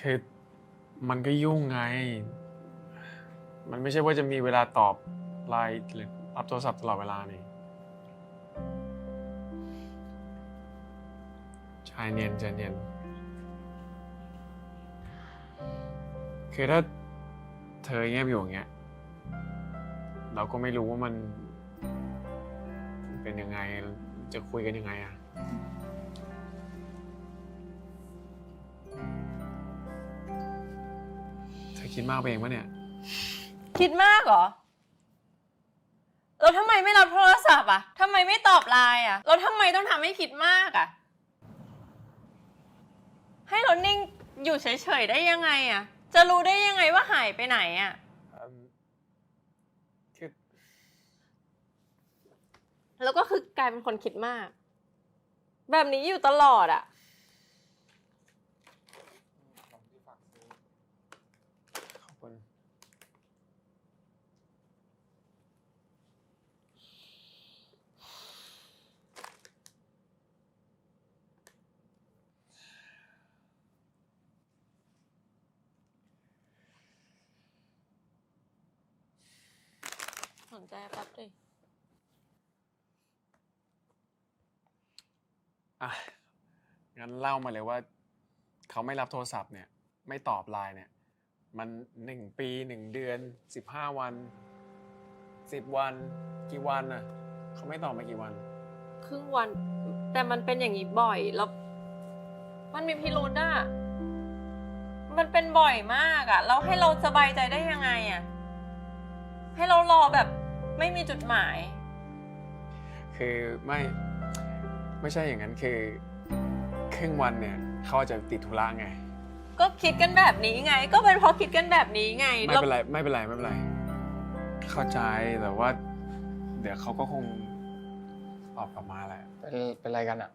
คือมันก็ยุ่งไง มันไม่ใช่ว่าจะมีเวลาตอบไลน์หรือรับโทรศัพท์ตลอดเวลานี่ชายเนียนใจเนียนคือถ้าเธอเงียบอยู่อย่างเงี้ย เราก็ไม่รู้ว่ามันเป็นยังไง จะคุยกันยังไงอะ คิดมากไปเองปะเนี่ย คิดมากเหรอแล้วทำไมไม่รับโทรศัพท์อะทำไมไม่ตอบไลน์อะแล้วทำไมต้องทำให้คิดมากอะ ให้เรานิ่งอยู่เฉยๆได้ยังไงอะ จะรู้ได้ยังไงว่าหายไปไหนอะอืมคือแล้วก็คือกลายเป็นคนคิดมาก แบบนี้อยู่ตลอดอะ นใจแป๊บดิอะ งั้นเล่ามาเลยว่า เขาไม่รับโทรศัพท์เนี่ย ไม่ตอบไลน์เนี่ย มันหนึ่งปีหนึ่งเดือนสิบห้าวันสิบวันกี่วันน่ะ เขาไม่ตอบมากี่วัน ครึ่งวัน แต่มันเป็นอย่างนี้บ่อยแล้ว มันมีพิรุธอะมันเป็นบ่อยมากอะแล้วให้เราสบายใจได้ยังไงอะให้เรารอแบบ ไม่มีจุดหมาย คือไม่ไม่ใช่อย่างนั้นคือ ครึ่งวันเนี่ยเขาอาจจะติดธุระไง ก็คิดกันแบบนี้ไง ก็เป็นเพราะคิดกันแบบนี้ไงไม่แล้วเป็นไรไม่เป็นไรไม่เป็นไร เข้าใจแต่ว่า เดี๋ยวเขาก็คงตอบกลับมาแหละเป็นเป็นอะไรกันอะ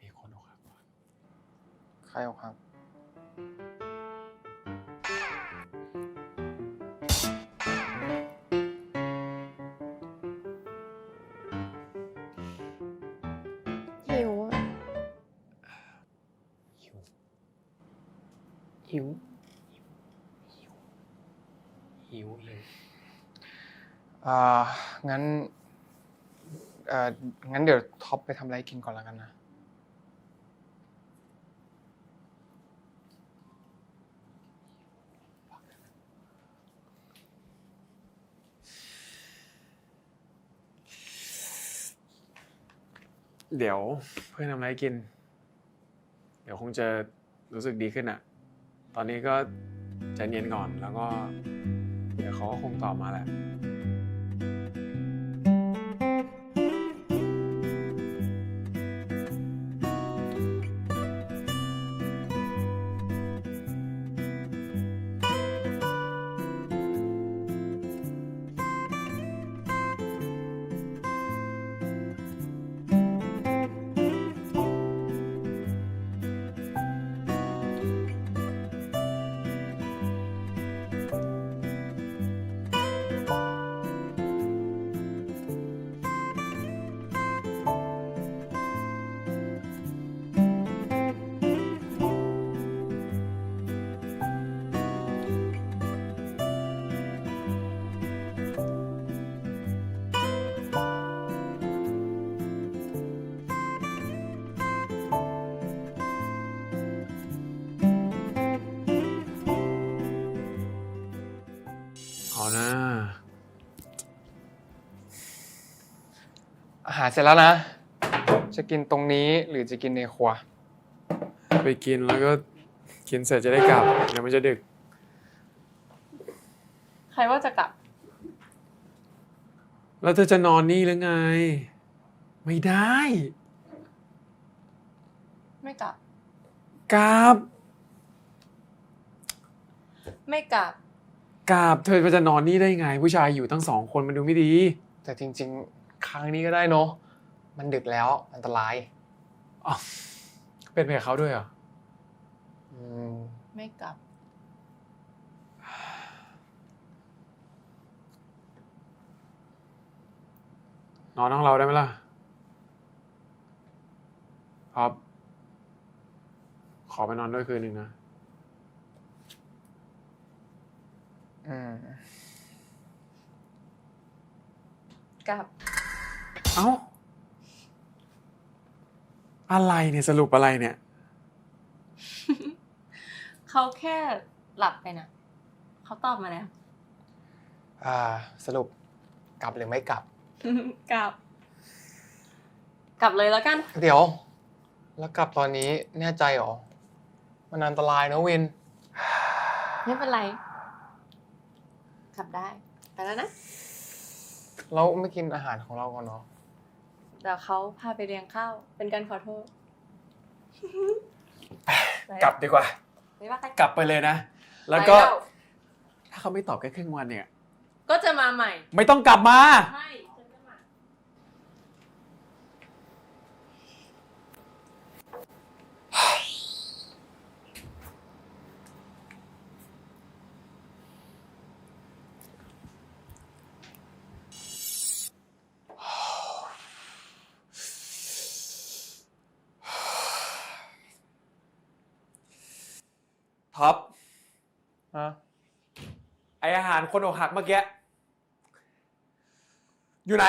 มีคนอกหักว่ะ ใครอกหัก หิวหิว หิว หิวอ่างั้นเอ่องั้นเดี๋ยวท็อปไปทำอะไรกินก่อนแล้วกันนะ เดี๋ยวเพื่อนทำอะไรให้กิน เดี๋ยวคงจะรู้สึกดีขึ้นอะ ตอนนี้ก็ใจเย็นก่อนแล้วก็ เดี๋ยวเขาก็คงตอบมาแหละ เอานะอาหารเสร็จแล้วนะ จะกินตรงนี้หรือจะกินในครัว ไปกินแล้วก็กินเสร็จจะได้กลับเดี๋ยวมันจะดึก ใครว่าจะกลับ แล้วเธอจะนอนนี่หรือไง ไม่ได้ ไม่กลับกราบไม่กลับ กราบเธอจะนอนนี่ได้ไง ผู้ชายอยู่ตั้งสองคนมันดูไม่ดี แต่จริง ๆ ครั้งนี้ก็ได้เนาะมันดึกแล้วอันตรายอ๋อเป็นไปกับเขาด้วยเหรออืมไม่กลับ นอนห้องเราได้ไหมล่ะท็อปขอไปนอนด้วยคืนหนึ่งนะ อืมกลับเอ้า อะไรเนี่ยสรุปอะไรเนี่ย เขาแค่หลับไปนะเขาตอบมาแล้ว อ่า สรุปกลับหรือไม่กลับ กลับ กลับเลยแล้วกัน เดี๋ยว แล้วกลับตอนนี้แน่ใจเหรอ มันอันตรายนะวิน ไม่เป็นไร กลับได้ ไปแล้วนะ เราไม่กินอาหารของเราก่อนเนาะเดี๋ยวเขาพาไปเลี้ยงข้าว เป็นการขอโทษ กลับดีกว่า ไม่ว่ากันกลับไปเลยนะ แล้วก็ไปถ้าเขาไม่ตอบแค่ครึ่งวันเนี่ย ก็จะมาใหม่ ไม่ต้องกลับมาใช่ฉันจะมา ท็อปฮะไออาหารคนอกหักเมื่อกี้ อยู่ไหน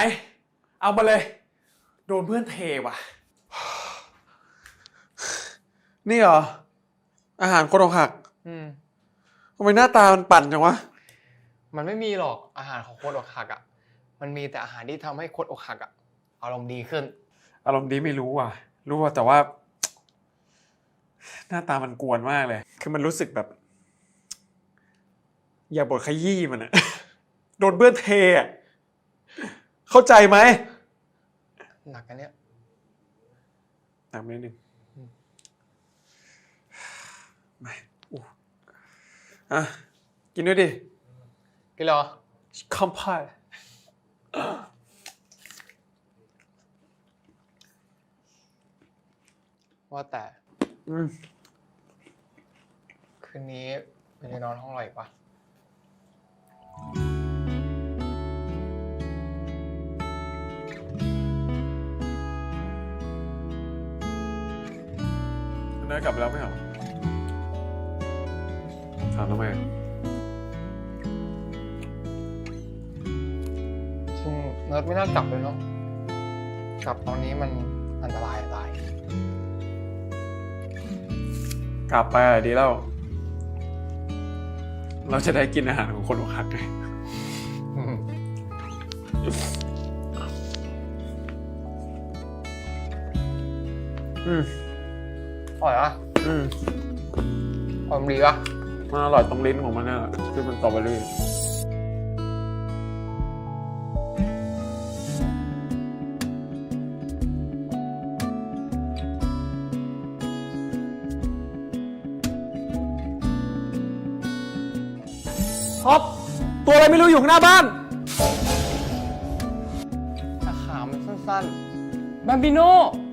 เอามาเลย โดนเพื่อนเทว่ะ นี่เหรอ อาหารคนอกหักอืม ทำไมหน้าตามันปั่นจังวะ มันไม่มีหรอกอาหารของคนอกหักอะ มันมีแต่อาหารที่ทำให้คนอกหักอะ อารมณ์ดีขึ้น อารมณ์ดีไม่รู้ว่ะ รู้ว่าแต่ว่า หน้าตามันกวนมากเลย คือมันรู้สึกแบบ อย่าบดขยี้มันอะโดนเพื่อนเทอะเข้าใจไหมหนักอันเนี้ยหนักนิดนึงอืมไม่อู้อะกินด้วยดิกินเหรอคอมพายว่าแต่ อืมคืนนี้มันจะนอนห้องเราอีกปะเนยกลับไปแล้วไม่เหรอถามทำไมอะจริงเนิร์ดไม่น่ากลับเลยเนาะกลับตอนนี้มันอันตรายจะตาย กลับไปอะดีแล้ว เราจะได้กินอาหารของคนอกหักไงอืมอืมอร่อยปะอืมอร่อยดีปะมันอร่อยตรงลิ้นของมันเนี่ยแหละที่มันสตรอเบอรี่ ท็อป ตัวอะไรไม่รู้อยู่ข้างหน้าบ้านแต่ขามันสั้นบาบิโนๆ